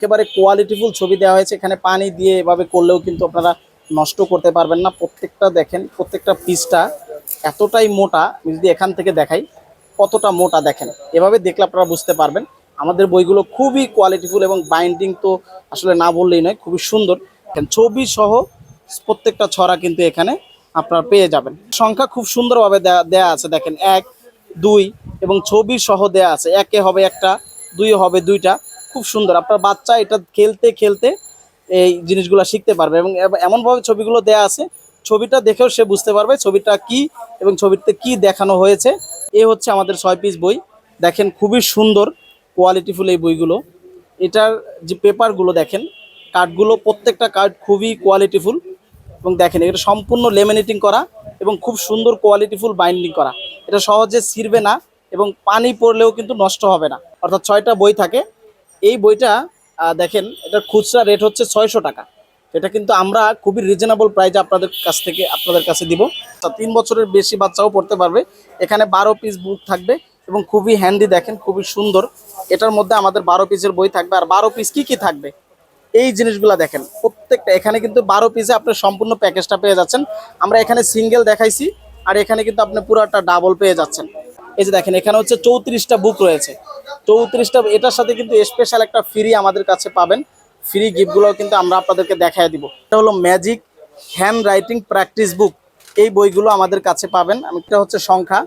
একেবারে কোয়ালিটিফুল ছবি দেওয়া হয়েছে। এখানে পানি দিয়ে এভাবে করলেও কিন্তু আপনারা নষ্ট করতে পারবেন না। প্রত্যেকটা দেখেন, প্রত্যেকটা পিসটা এতটাই মোটা যদি এখান থেকে দেখাই, কতটা মোটা দেখেন। এভাবে দেখলে আপনারা বুঝতে পারবেন। আমাদের বইগুলো খুবই কোয়ালিটিফুল এবং বাইন্ডিং তো আসলে না বললেই নয়, খুবই সুন্দর। ছবি সহ প্রত্যেকটা ছড়া কিন্তু এখানে আপনারা পেয়ে যাবেন। সংখ্যা খুব সুন্দরভাবে দেয়া আছে। দেখেন, এক, দুই এবং ছবি সহ দেয়া আছে। একে হবে একটা দুই হবে দুইটা। খুব সুন্দর। আপনার বাচ্চা এটা খেলতে খেলতে এই জিনিসগুলো শিখতে পারবে এবং এমনভাবে ছবিগুলো দেয়া আছে, ছবিটা দেখেও সে বুঝতে পারবে ছবিটা কি এবং ছবিতে কি দেখানো হয়েছে। এ হচ্ছে আমাদের ছয় পিস বই। দেখেন খুবই সুন্দর কোয়ালিটিফুল এই বইগুলো। এটার যে পেপারগুলো দেখেন কার্ডগুলো প্রত্যেকটা কার্ড খুবই কোয়ালিটিফুল এবং দেখেন এটা সম্পূর্ণ লেমিনেটিং করা এবং খুব সুন্দর কোয়ালিটিফুল বাইন্ডিং করা। এটা সহজে ছিঁড়বে না এবং পানি পড়লেও কিন্তু নষ্ট হবে না। অর্থাৎ ছয়টা বই থাকে এই বইটা দেখেন, এটার খুচরা রেট হচ্ছে ছয়শো টাকা। এটা কিন্তু আমরা খুবই রিজনেবল প্রাইজে আপনাদের কাছ থেকে, আপনাদের কাছে দিব। তা তিন বছরের বেশি বাচ্চাও পড়তে পারবে। এখানে বারো পিস বুক থাকবে এবং খুবই হ্যান্ডি দেখেন, খুবই সুন্দর। এটার মধ্যে আমাদের বারো পিসের বই থাকবে। আর বারো পিস কি কি থাকবে? এই জিনিসগুলো দেখেন, প্রত্যেকটা, এখানে কিন্তু বারো পিসে আপনি সম্পূর্ণ প্যাকেজটা পেয়ে যাচ্ছেন। আমরা এখানে সিঙ্গেল দেখাইছি, আর এখানে কিন্তু আপনি পুরোটা ডাবল পেয়ে যাচ্ছেন। এই যে দেখেন, এখানে হচ্ছে চৌত্রিশটা বুক রয়েছে। চৌত্রিশটা, এটার সাথে কিন্তু স্পেশাল একটা ফ্রি আমাদের কাছে পাবেন। ফ্রি গিফটগুলো কিন্তু আমরা আপনাদেরকে দেখায় দিব। এটা হলো magic handwriting practice book এই বইগুলো আমাদের কাছে পাবেন। এটা হচ্ছে সংখ্যা।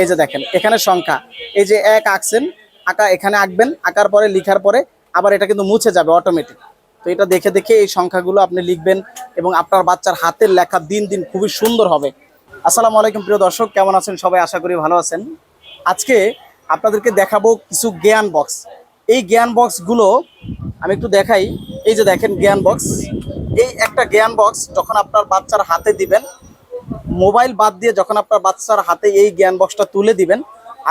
এই যে দেখেন, এখানে সংখ্যা। এই যে এক আঁকছেন, আঁকা এখানে আঁকবেন, আঁকার পরে, লিখার পরে আবার এটা কিন্তু মুছে যাবে অটোমেটিক তো এটা দেখে দেখে এই সংখ্যাগুলো আপনি লিখবেন এবং আপনার বাচ্চার হাতের লেখা দিন দিন খুবই সুন্দর হবে। আসসালামু আলাইকুম প্রিয় দর্শক, কেমন আছেন? সবাই আশা করি ভালো আছেন। আজকে আপনাদেরকে দেখাবো কিছু জ্ঞান বক্স এই জ্ঞান বক্সগুলো আমি একটু দেখাই। এই যে দেখেন জ্ঞান বক্স এই একটা জ্ঞান বক্স যখন আপনার বাচ্চার হাতে দিবেন, মোবাইল বাদ দিয়ে যখন আপনার বাচ্চার হাতে এই জ্ঞান বক্সটা তুলে দিবেন,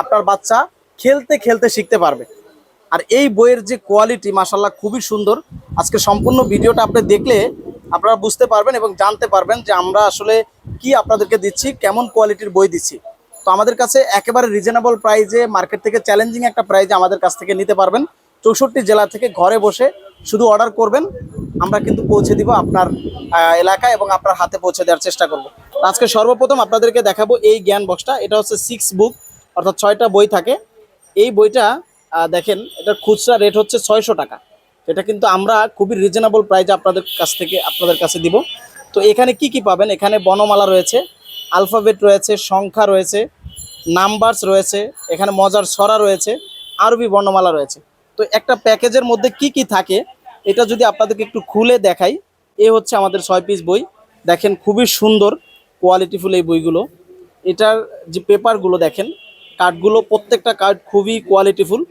আপনার বাচ্চা খেলতে খেলতে শিখতে পারবে। আর এই বইয়ের যে কোয়ালিটি মাসাল্লাহ খুবই সুন্দর। আজকে সম্পূর্ণ ভিডিওটা আপনি দেখলে আপনারা বুঝতে পারবেন এবং জানতে পারবেন যে আমরা আসলে কি আপনাদেরকে দিচ্ছি, কেমন কোয়ালিটির বই দিচ্ছি। তো আমাদের কাছে একেবারে রিজনেবল প্রাইজে মার্কেট থেকে চ্যালেঞ্জিং একটা প্রাইজে আমাদের কাছ থেকে নিতে পারবেন। চৌষট্টি জেলা থেকে ঘরে বসে শুধু অর্ডার করবেন। আমরা কিন্তু পৌঁছে দিব আপনার এলাকায় এবং আপনার হাতে পৌঁছে দেওয়ার চেষ্টা করব। আজকে সর্বপ্রথম আপনাদেরকে দেখাবো এই জ্ঞান বক্সটা এটা হচ্ছে সিক্স বুক অর্থাৎ ছয়টা বই থাকে। এই বইটা দেখেন এটার খুচরা রেট হচ্ছে ছয়শো টাকা। এটা কিন্তু আমরা খুবই রিজনেবল প্রাইজে আপনাদের কাছ থেকে, আপনাদের কাছে দিব। তো এখানে কি কি পাবেন? এখানে বনমালা রয়েছে আলফাবেট রয়েছে, সংখ্যা রয়েছে নাম্বারস রয়েছে, এখানে মজার ছড়া রয়েছে, আরবি বর্ণমালা রয়েছে। তো একটা প্যাকেজের মধ্যে কি কি থাকে, এটা যদি আপনাদেরকে একটু খুলে দেখাই, এ হচ্ছে আমাদের ছয় পিস বই। দেখেন, খুবই সুন্দর কোয়ালিটিফুল এই বইগুলো। এটার যে পেপারগুলো দেখেন কার্ডগুলো প্রত্যেকটা কার্ড খুবই কোয়ালিটিফুল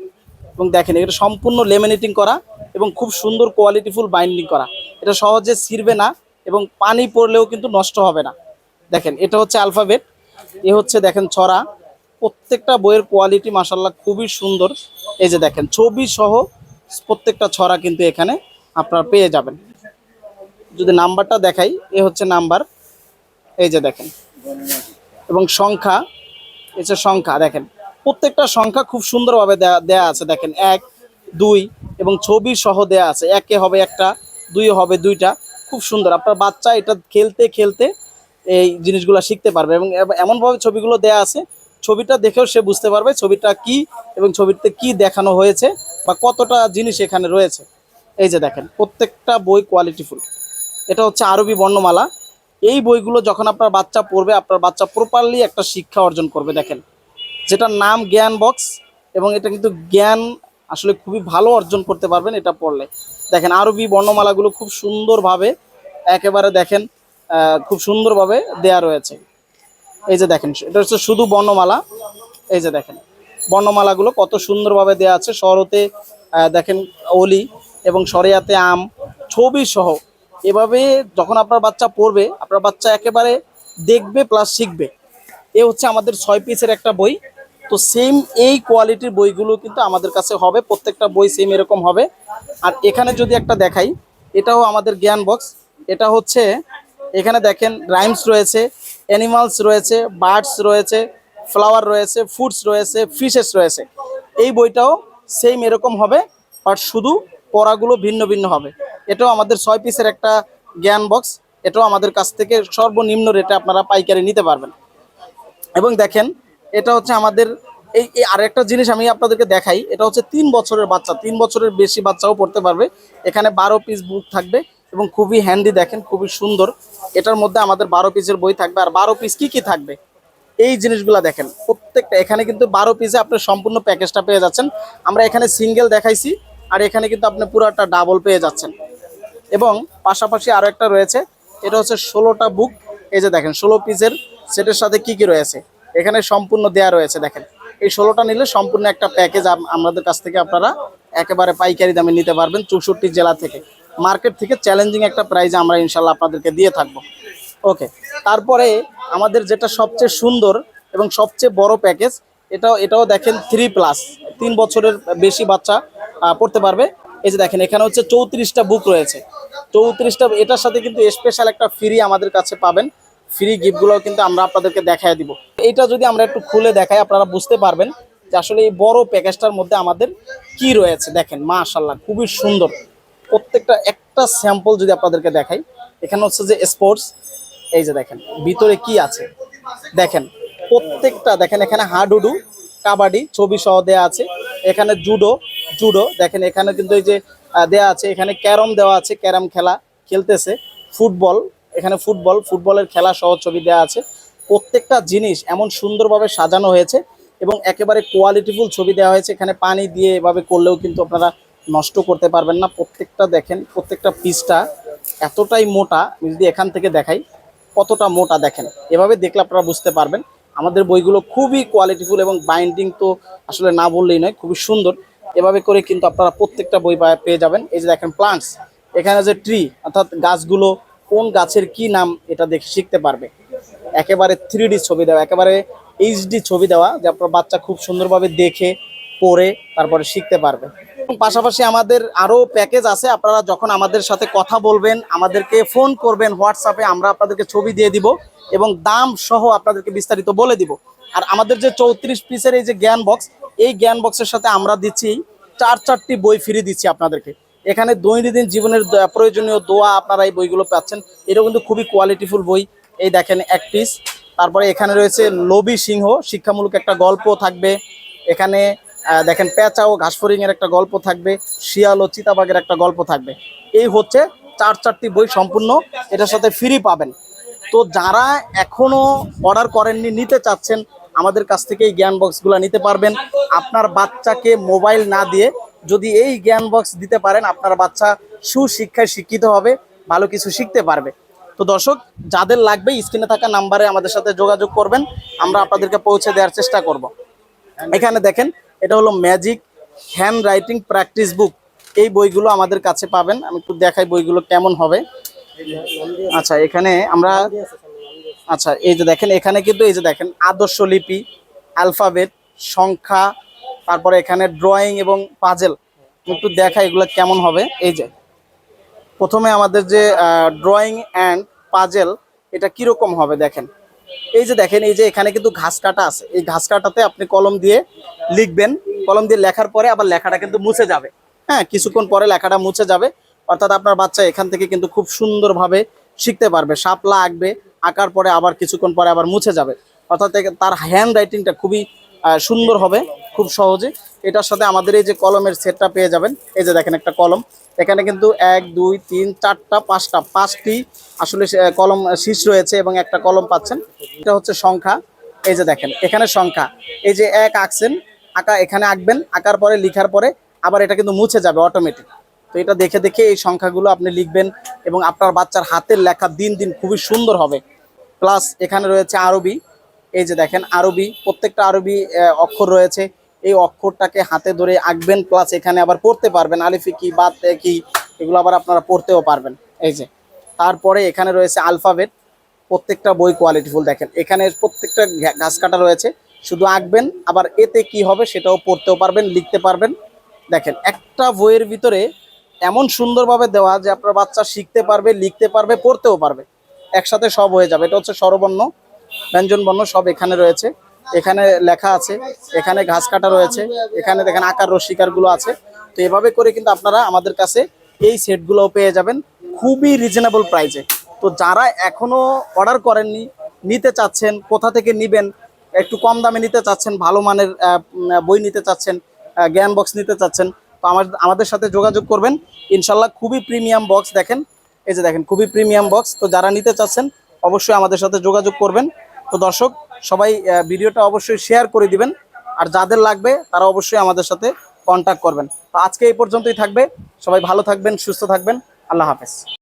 এবং দেখেন, এটা সম্পূর্ণ লেমিনেটিং করা এবং খুব সুন্দর কোয়ালিটিফুল বাইন্ডিং করা। এটা সহজে ছিঁড়বে না এবং পানি পড়লেও কিন্তু নষ্ট হবে না। দেখেন, এটা হচ্ছে অ্যালফাবেট এ হচ্ছে, দেখেন, ছড়া। প্রত্যেকটা বইয়ের কোয়ালিটি মাসাল্লাহ খুবই সুন্দর। এই যে দেখেন, ছবি সহ প্রত্যেকটা ছড়া কিন্তু এখানে আপনারা পেয়ে যাবেন। যদি নাম্বারটা দেখাই, এ হচ্ছে নাম্বার। এই যে দেখেন, এবং সংখ্যা যে সংখ্যা, দেখেন। প্রত্যেকটা সংখ্যা খুব সুন্দরভাবে দেয়া আছে, দেখেন। এক, দুই, এবং ছবি সহ দেয়া আছে। একে হবে একটা দুই হবে দুইটা। খুব সুন্দর। আপনার বাচ্চা এটা খেলতে খেলতে এই জিনিসগুলো শিখতে পারবে এবং এমনভাবে ছবিগুলো দেয়া আছে ছবিটা দেখেও সে বুঝতে পারবে ছবিটা কি এবং ছবিতে কি দেখানো হয়েছে বা কতটা জিনিস এখানে রয়েছে। এই যে দেখেন, প্রত্যেকটা বই কোয়ালিটিফুল এটা হচ্ছে আরবি বর্ণমালা। এই বইগুলো যখন আপনার বাচ্চা পড়বে, আপনার বাচ্চা প্রপারলি একটা শিক্ষা অর্জন করবে, দেখেন। যেটার নাম জ্ঞান বক্স এবং এটা কিন্তু জ্ঞান আসলে খুবই ভালো অর্জন করতে পারবেন এটা পড়লে। দেখেন, আরবি বর্ণমালাগুলো খুব সুন্দরভাবে একেবারে দেখেন খুব সুন্দরভাবে দেয়া রয়েছে। এই যে দেখেন, এটা হচ্ছে শুধু বর্ণমালা। এই যে দেখেন, বর্ণমালাগুলো কত সুন্দরভাবে দেয়া আছে। শরতে দেখেন, অলি এবং সরিয়াতে আম, ছবি সহ। এভাবে যখন আপনার বাচ্চা পড়বে, আপনার বাচ্চা একেবারে দেখবে প্লাস শিখবে। এ হচ্ছে আমাদের ছয় পিসের একটা বই। তো সেম এই কোয়ালিটির বইগুলো কিন্তু আমাদের কাছে হবে। প্রত্যেকটা বই সেম এরকম হবে। আর এখানে যদি একটা দেখাই, এটাও আমাদের জ্ঞান বক্স এটা হচ্ছে, এখানে দেখেন রাইমস রয়েছে। অ্যানিমালস রয়েছে বার্ডস রয়েছে ফ্লাওয়ার রয়েছে ফুডস রয়েছে ফিশেস রয়েছে। এই বইটাও সেম এরকম হবে বাট শুধু পড়াগুলো ভিন্ন ভিন্ন হবে। এটাও আমাদের ছয় পিসের একটা জ্ঞান বক্স এটাও আমাদের কাছ থেকে সর্বনিম্ন রেটে আপনারা পাইকারি নিতে পারবেন। এবং দেখেন, এটা হচ্ছে আমাদের এই আরেকটা জিনিস আমি আপনাদেরকে দেখাই, এটা হচ্ছে তিন বছরের বাচ্চা, তিন বছরের বেশি বাচ্চাও পড়তে পারবে। এখানে বারো পিস বুক থাকবে এবং খুবই হ্যান্ডি দেখেন, খুবই সুন্দর। এটার মধ্যে আমাদের বারো পিসের বই থাকবে। আর বারো পিস কি কি থাকবে? এই জিনিসগুলো দেখেন। প্রত্যেকটা, এখানে কিন্তু বারো পিসে আপনি সম্পূর্ণ প্যাকেজটা পেয়ে যাচ্ছেন। আমরা এখানে সিঙ্গেল দেখাইছি, আর এখানে কিন্তু আপনি পুরোটা ডাবল পেয়ে যাচ্ছেন। এবং পাশাপাশি আরও একটা রয়েছে, এটা হচ্ছে ষোলোটা বুক এই যে দেখেন, ষোলো পিসের সেটের সাথে কি কি রয়েছে? এখানে সম্পূর্ণ দেয়া রয়েছে, দেখেন। এই ষোলোটা নিলে সম্পূর্ণ একটা প্যাকেজ আমাদের কাছ থেকে আপনারা একেবারে পাইকারি দামে নিতে পারবেন চৌষট্টি জেলা থেকে। মার্কেট থেকে চ্যালেঞ্জিং একটা প্রাইজ আমরা ইনশাল্লাহ আপনাদেরকে দিয়ে থাকব। ওকে তারপরে আমাদের যেটা সবচেয়ে সুন্দর এবং সবচেয়ে বড় প্যাকেজ এটাও এটাও দেখেন থ্রি প্লাস তিন বছরের বেশি বাচ্চা পড়তে পারবে। এই যে দেখেন, এখানে হচ্ছে চৌত্রিশটা বুক রয়েছে। চৌত্রিশটা, এটার সাথে কিন্তু স্পেশাল একটা ফ্রি আমাদের কাছে পাবেন। ফ্রি গিফটগুলোও কিন্তু আমরা আপনাদেরকে দেখায় দিব। এইটা যদি আমরা একটু খুলে দেখাই, আপনারা বুঝতে পারবেন যে আসলে এই বড় প্যাকেজটার মধ্যে আমাদের কি রয়েছে। দেখেন মা মাশাল্লাহ খুবই সুন্দর। প্রত্যেকটা একটা স্যাম্পল যদি আপনাদেরকে দেখাই, এখানে হচ্ছে যে স্পোর্টস এই যে দেখেন, ভিতরে কি আছে? দেখেন, প্রত্যেকটা, দেখেন এখানে হাডুডু, কাবাডি ছবি সহ দেয়া আছে, এখানে জুডো জুডো, দেখেন এখানে কিন্তু এই যে দেয়া আছে, এখানে ক্যারম দেওয়া আছে, ক্যারম খেলা খেলতেছে, ফুটবল, এখানে ফুটবল, ফুটবলের খেলা সহ ছবি দেওয়া আছে, প্রত্যেকটা জিনিস এমন সুন্দরভাবে সাজানো হয়েছে এবং একেবারে কোয়ালিটিফুল ছবি দেওয়া হয়েছে, এখানে পানি দিয়ে এভাবে করলেও কিন্তু আপনারা নষ্ট করতে পারবেন না। প্রত্যেকটা দেখেন, প্রত্যেকটা পিসটা এতটাই মোটা। যদি এখান থেকে দেখাই কতটা মোটা দেখেন। এভাবে দেখলে আপনারা বুঝতে পারবেন। আমাদের বইগুলো খুবই কোয়ালিটিফুল এবং বাইন্ডিং তো আসলে না বললেই নয়, খুবই সুন্দর। এভাবে করে কিন্তু আপনারা প্রত্যেকটা বই পেয়ে যাবেন। এই যে দেখেন প্লান্টস এখানে যে ট্রি অর্থাৎ গাছগুলো কোন গাছের কি নাম এটা দেখে শিখতে পারবে। একেবারে থ্রি ছবি দেওয়া, একেবারে এইচডি ছবি দেওয়া, যে আপনার বাচ্চা খুব সুন্দরভাবে দেখে, পড়ে, তারপরে শিখতে পারবে। পাশাপাশি আমাদের আরও প্যাকেজ আছে। আপনারা যখন আমাদের সাথে কথা বলবেন, আমাদেরকে ফোন করবেন হোয়াটসঅ্যাপে আমরা আপনাদেরকে ছবি দিয়ে দিব এবং দাম সহ আপনাদেরকে বিস্তারিত বলে দিব। আর আমাদের যে চৌত্রিশ পিসের এই যে জ্ঞান বক্স এই জ্ঞান বক্সের সাথে আমরা দিচ্ছি চার চারটি বই ফ্রি দিচ্ছি আপনাদেরকে। এখানে দৈনন্দিন জীবনের প্রয়োজনীয় দোয়া আপনারা এই বইগুলো পাচ্ছেন। এটাও কিন্তু খুবই কোয়ালিটিফুল বই। এই দেখেন এক পিস তারপরে এখানে রয়েছে লবি সিংহ, শিক্ষামূলক একটা গল্প থাকবে। এখানে দেখেন পেঁচা ও ঘাসফড়িং এর একটা গল্প থাকবে, শিয়াল ও চিতাবাগের একটা গল্প থাকবে। এই হচ্ছে চার চারটি বই সম্পূর্ণ, এটার সাথে ফ্রি পাবেন। তো যারা এখনও অর্ডার করেননি, নিতে চাচ্ছেন, আমাদের কাছ থেকে এই জ্ঞান বক্সগুলো নিতে পারবেন। আপনার বাচ্চাকে মোবাইল না দিয়ে যদি এই জ্ঞান বক্স দিতে পারেন, আপনার বাচ্চা সুশিক্ষায় শিক্ষিত হবে, ভালো কিছু শিখতে পারবে। তো দর্শক, যাদের লাগবে স্ক্রিনে থাকা নাম্বারে আমাদের সাথে যোগাযোগ করবেন, আমরা আপনাদেরকে পৌঁছে দেওয়ার চেষ্টা করব। এখানে দেখেন এটা হলো magic handwriting practice book এই বইগুলো আমাদের কাছে পাবেন। আমি একটু দেখাই বইগুলো কেমন হবে। আচ্ছা এখানে আমরা আচ্ছা এই যে দেখেন, এখানে কিন্তু এই যে দেখেন, আদর্শ লিপি অ্যালফাবেট সংখ্যা, তারপরে এখানে ড্রয়িং এবং পাজেল একটু দেখা এগুলো কেমন হবে। এই যে, প্রথমে আমাদের যে ড্রয়িং অ্যান্ড পাজেল এটা কীরকম হবে দেখেন। এই যে দেখেন, এই যে এখানে কিন্তু ঘাস কাটা আছে। এই ঘাস কাটাতে আপনি কলম দিয়ে লিখবেন। কলম দিয়ে লেখার পরে আবার লেখাটা কিন্তু মুছে যাবে। হ্যাঁ কিছুক্ষণ পরে লেখাটা মুছে যাবে। অর্থাৎ আপনার বাচ্চা এখান থেকে কিন্তু খুব সুন্দরভাবে শিখতে পারবে। শাপলা আঁকবে আঁকার পরে আবার কিছুক্ষণ পরে আবার মুছে যাবে। অর্থাৎ তার হ্যান্ড রাইটিংটা খুবই সুন্দর হবে, খুব সহজে। এটার সাথে আমাদের এই যে কলমের সেটটা পেয়ে যাবেন। এই যে দেখেন একটা কলম। এখানে কিন্তু এক, দুই, তিন, চারটা, পাঁচটা, পাঁচটি আসলে কলম শীষ রয়েছে এবং একটা কলম পাচ্ছেন। এটা হচ্ছে সংখ্যা। এই যে দেখেন, এখানে সংখ্যা। এই যে এক আঁকছেন, আঁকা এখানে আঁকবেন, আঁকার পরে, লিখার পরে আবার এটা কিন্তু মুছে যাবে অটোমেটিক তো এটা দেখে দেখে এই সংখ্যাগুলো আপনি লিখবেন এবং আপনার বাচ্চার হাতের লেখা দিন দিন খুবই সুন্দর হবে। প্লাস এখানে রয়েছে আরবি। এই যে দেখেন, আরবি, প্রত্যেকটা আরবি অক্ষর রয়েছে। এই অক্ষরটাকে হাতে ধরে আঁকবেন প্লাস এখানে আবার পড়তে পারবেন। আলিফি কি, বাত কি, এগুলো আবার আপনারা পড়তেও পারবেন। এই যে, তারপরে এখানে রয়েছে আলফাবেট প্রত্যেকটা বই কোয়ালিটিফুল দেখেন। এখানে প্রত্যেকটা ঘাস কাটা রয়েছে। শুধু আঁকবেন, আবার এতে কি হবে সেটাও পড়তেও পারবেন, লিখতে পারবেন। দেখেন, একটা বইয়ের ভিতরে এমন সুন্দরভাবে দেওয়া যে আপনার বাচ্চা শিখতে পারবে, লিখতে পারবে, পড়তেও পারবে। একসাথে সব হয়ে যাবে। এটা হচ্ছে স্বরবর্ণ, ব্যঞ্জনবর্ণ সব এখানে রয়েছে। এখানে লেখা আছে, এখানে ঘাস কাটা রয়েছে, এখানে দেখেন আকার রসিকারগুলো আছে। তো এভাবে করে কিন্তু আপনারা আমাদের কাছে এই সেটগুলোও পেয়ে যাবেন খুবই রিজনেবল প্রাইসে তো যারা এখনও অর্ডার করেননি, নিতে চাচ্ছেন, কোথা থেকে নিবেন, একটু কম দামে নিতে চাচ্ছেন, ভালো মানের বই নিতে চাচ্ছেন জ্ঞান বক্স নিতে চাচ্ছেন, তো আমার, আমাদের সাথে যোগাযোগ করবেন। ইনশাল্লাহ খুবই প্রিমিয়াম বক্স দেখেন। এই যে দেখেন, খুবই প্রিমিয়াম বক্স তো যারা নিতে চাচ্ছেন, অবশ্যই আমাদের সাথে যোগাযোগ করবেন। তো দর্শক সবাই ভিডিওটা অবশ্যই শেয়ার করে দিবেন। আর যাদের লাগবে, তারা অবশ্যই আমাদের সাথে কন্ট্যাক্ট করবেন। তো আজকে এই পর্যন্তই থাকবে। সবাই ভালো থাকবেন, সুস্থ থাকবেন। আল্লাহ হাফেজ।